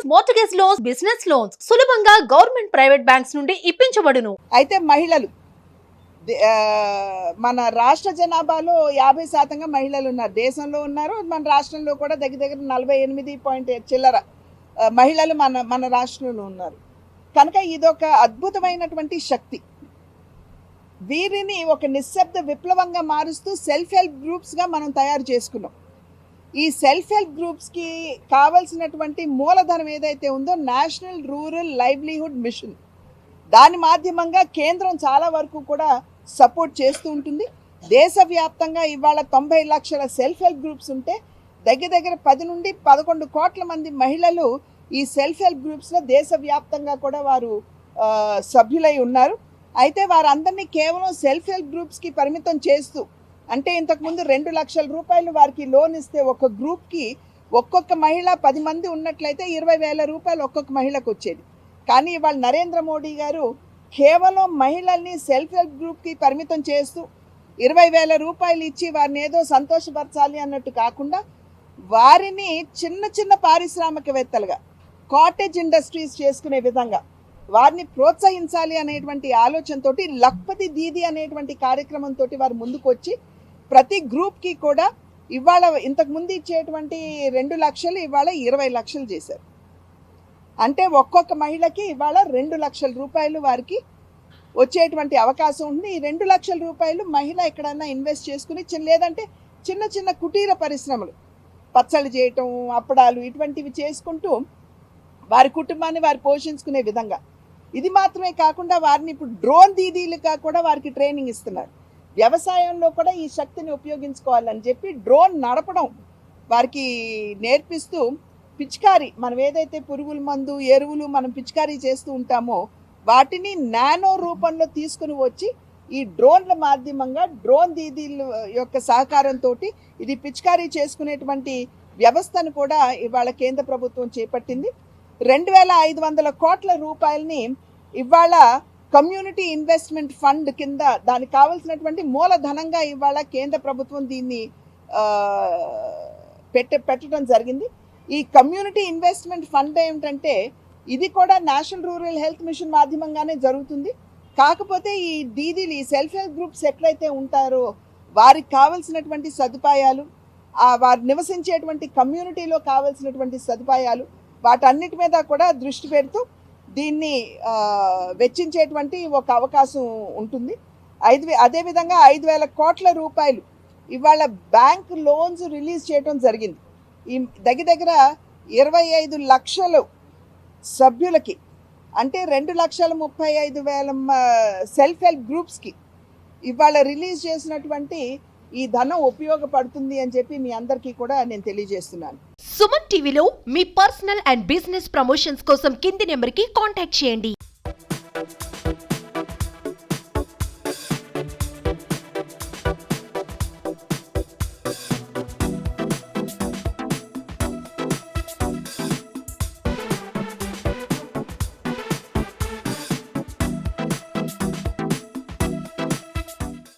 Loans mortgage loans business loans సులభంగా government private banks నుండి ఇప్పించబడును. అయితే మహిళలు మన రాష్ట్ర జనాభాలో యాభై శాతంగా మహిళలు ఉన్నారు. దేశంలో ఉన్నారు మన రాష్ట్రంలో కూడా దగ్గర దగ్గర నలభై ఎనిమిది పాయింట్ చిల్లర మహిళలు మన మన రాష్ట్రంలో ఉన్నారు. కనుక ఇదొక అద్భుతమైనటువంటి శక్తి. వీరిని ఒక నిశ్శబ్ద విప్లవంగా మారుస్తూ సెల్ఫ్ హెల్ప్ గ్రూప్స్గా మనం తయారు చేసుకున్నాం. ఈ సెల్ఫ్ హెల్ప్ గ్రూప్స్కి కావలసినటువంటి మూలధనం ఏదైతే ఉందో నేషనల్ రూరల్ లైవ్లీహుడ్ మిషన్. దాని మాధ్యమంగా కేంద్రం చాలా వరకు కూడా సపోర్ట్ చేస్తూ ఉంటుంది. దేశవ్యాప్తంగా ఇవాళ తొంభై లక్షల సెల్ఫ్ హెల్ప్ గ్రూప్స్ ఉంటే దగ్గర దగ్గర పది నుండి పదకొండు కోట్ల మంది మహిళలు ఈ సెల్ఫ్ హెల్ప్ గ్రూప్స్లో దేశవ్యాప్తంగా కూడా వారు సభ్యులై ఉన్నారు. అయితే వారందరినీ కేవలం సెల్ఫ్ హెల్ప్ గ్రూప్స్కి పరిమితం చేస్తూ అంటే ఇంతకుముందు రెండు లక్షల రూపాయలు వారికి లోన్ ఇస్తే ఒక గ్రూప్కి ఒక్కొక్క మహిళ పది మంది ఉన్నట్లయితే ఇరవై వేల రూపాయలు ఒక్కొక్క మహిళకు వచ్చేది. కానీ ఇవాళ నరేంద్ర మోడీ గారు కేవలం మహిళల్ని సెల్ఫ్ హెల్ప్ గ్రూప్కి పరిమితం చేస్తూ ఇరవై వేల రూపాయలు ఇచ్చి వారిని ఏదో సంతోషపరచాలి అన్నట్టు కాకుండా వారిని చిన్న చిన్న పారిశ్రామికవేత్తలుగా కాటేజ్ ఇండస్ట్రీస్ చేసుకునే విధంగా వారిని ప్రోత్సహించాలి అనేటువంటి ఆలోచనతోటి లక్పతి దీది అనేటువంటి కార్యక్రమంతో వారు ముందుకు వచ్చి ప్రతి గ్రూప్కి కూడా ఇవాళ ఇంతకుముందు ఇచ్చేటువంటి రెండు లక్షలు ఇవాళ ఇరవై లక్షలు చేశారు. అంటే ఒక్కొక్క మహిళకి ఇవాళ రెండు లక్షల రూపాయలు వారికి వచ్చేటువంటి అవకాశం ఉంది ఈ రెండు లక్షల రూపాయలు మహిళ ఎక్కడన్నా ఇన్వెస్ట్ చేసుకుని చిన్న లేదంటే చిన్న చిన్న కుటీర పరిశ్రమలు పచ్చళ్ళు చేయటం అప్పడాలు ఇటువంటివి చేసుకుంటూ వారి కుటుంబాన్ని వారు పోషించుకునే విధంగా. ఇది మాత్రమే కాకుండా వారిని ఇప్పుడు డ్రోన్ దీదీలుగా కూడా వారికి ట్రైనింగ్ ఇస్తున్నారు. వ్యవసాయంలో కూడా ఈ శక్తిని ఉపయోగించుకోవాలని చెప్పి డ్రోన్ నడపడం వారికి నేర్పిస్తూ పిచికారి మనం ఏదైతే పురుగుల మందు ఎరువులు మనం పిచికారీ చేస్తూ ఉంటామో వాటిని నానో రూపంలో తీసుకుని వచ్చి ఈ డ్రోన్ల మాధ్యమంగా డ్రోన్ దీదీల యొక్క సహకారంతో ఇది పిచికారీ చేసుకునేటువంటి వ్యవస్థను కూడా ఇవాళ కేంద్ర ప్రభుత్వం చేపట్టింది. రెండు వేల ఐదు వందల కోట్ల రూపాయలని ఇవాళ కమ్యూనిటీ ఇన్వెస్ట్మెంట్ ఫండ్ కింద దానికి కావలసినటువంటి మూలధనంగా ఇవాళ కేంద్ర ప్రభుత్వం దీన్ని పెట్ట పెట్టడం జరిగింది. ఈ కమ్యూనిటీ ఇన్వెస్ట్మెంట్ ఫండ్ ఏమిటంటే ఇది కూడా నేషనల్ రూరల్ హెల్త్ మిషన్ మాధ్యమంగానే జరుగుతుంది. కాకపోతే ఈ దీదీలు ఈ సెల్ఫ్ హెల్ప్ గ్రూప్స్ ఎక్కడైతే ఉంటారో వారికి కావలసినటువంటి సదుపాయాలు ఆ వారు నివసించేటువంటి కమ్యూనిటీలో కావలసినటువంటి సదుపాయాలు వాటన్నిటి మీద కూడా దృష్టి పెడుతూ దీన్ని వెచ్చించేటువంటి ఒక అవకాశం ఉంటుంది. ఐదు వే- అదేవిధంగా ఐదు వేల కోట్ల రూపాయలు ఇవాళ బ్యాంక్ లోన్స్ రిలీజ్ చేయడం జరిగింది. ఈ దగ్గర దగ్గర ఇరవై ఐదు లక్షలు సభ్యులకి అంటే రెండు లక్షల ముప్పై ఐదు వేల సెల్ఫ్ హెల్ప్ గ్రూప్స్కి ఇవాళ రిలీజ్ చేసినటువంటి ఈ ధనం ఉపయోగపడుతుంది అని చెప్పి మీ అందరికీ కూడా నేను తెలియజేస్తున్నాను. సుమన్ టీవీలో మీ పర్సనల్ అండ్ బిజినెస్ ప్రమోషన్స్ కోసం కింది నెంబర్కి కాంటాక్ట్ చేయండి.